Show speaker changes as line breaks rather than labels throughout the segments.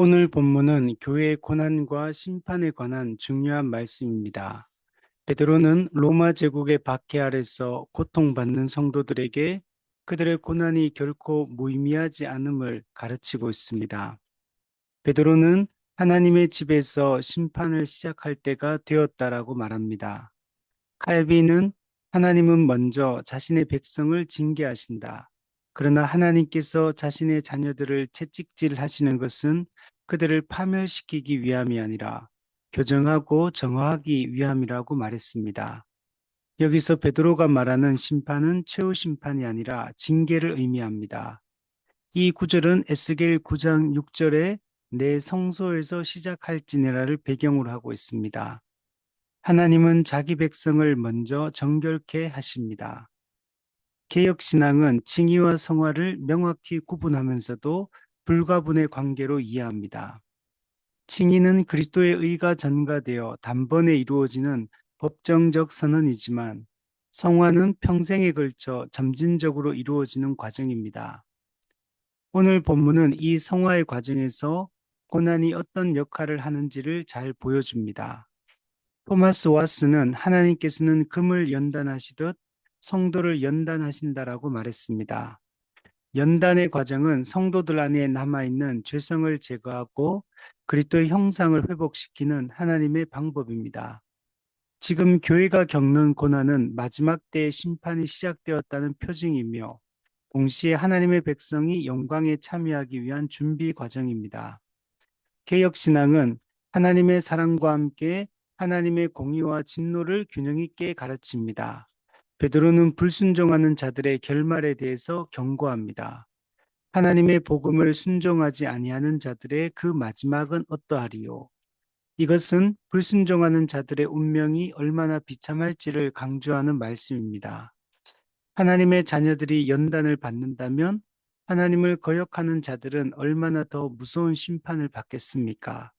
오늘 본문은 교회의 고난과 심판에 관한 중요한 말씀입니다. 베드로는 로마 제국의 박해 아래서 고통받는 성도들에게 그들의 고난이 결코 무의미하지 않음을 가르치고 있습니다. 베드로는 하나님의 집에서 심판을 시작할 때가 되었다라고 말합니다. 칼빈은 하나님은 먼저 자신의 백성을 징계하신다. 그러나 하나님께서 자신의 자녀들을 채찍질 하시는 것은 그들을 파멸시키기 위함이 아니라 교정하고 정화하기 위함이라고 말했습니다. 여기서 베드로가 말하는 심판은 최후 심판이 아니라 징계를 의미합니다. 이 구절은 에스겔 9장 6절에 내 성소에서 시작할지니라를 배경으로 하고 있습니다. 하나님은 자기 백성을 먼저 정결케 하십니다. 개혁신앙은 칭의와 성화를 명확히 구분하면서도 불가분의 관계로 이해합니다. 칭의는 그리스도의 의가 전가되어 단번에 이루어지는 법정적 선언이지만 성화는 평생에 걸쳐 점진적으로 이루어지는 과정입니다. 오늘 본문은 이 성화의 과정에서 고난이 어떤 역할을 하는지를 잘 보여줍니다. 토마스 와스는 하나님께서는 금을 연단하시듯 성도를 연단하신다라고 말했습니다. 연단의 과정은 성도들 안에 남아있는 죄성을 제거하고 그리스도의 형상을 회복시키는 하나님의 방법입니다. 지금 교회가 겪는 고난은 마지막 때의 심판이 시작되었다는 표징이며 동시에 하나님의 백성이 영광에 참여하기 위한 준비 과정입니다. 개혁신앙은 하나님의 사랑과 함께 하나님의 공의와 진노를 균형 있게 가르칩니다. 베드로는 불순종하는 자들의 결말에 대해서 경고합니다. 하나님의 복음을 순종하지 아니하는 자들의 그 마지막은 어떠하리요? 이것은 불순종하는 자들의 운명이 얼마나 비참할지를 강조하는 말씀입니다. 하나님의 자녀들이 연단을 받는다면 하나님을 거역하는 자들은 얼마나 더 무서운 심판을 받겠습니까?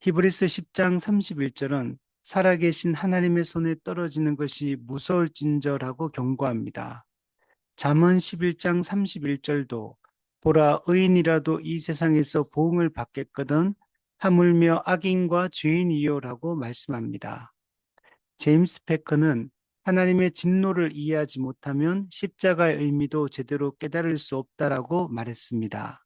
히브리스 10장 31절은 살아계신 하나님의 손에 떨어지는 것이 무서울진저라고 경고합니다. 잠언 11장 31절도 보라 의인이라도 이 세상에서 보응을 받겠거든 하물며 악인과 죄인이요라고 말씀합니다. 제임스 패커는 하나님의 진노를 이해하지 못하면 십자가의 의미도 제대로 깨달을 수 없다라고 말했습니다.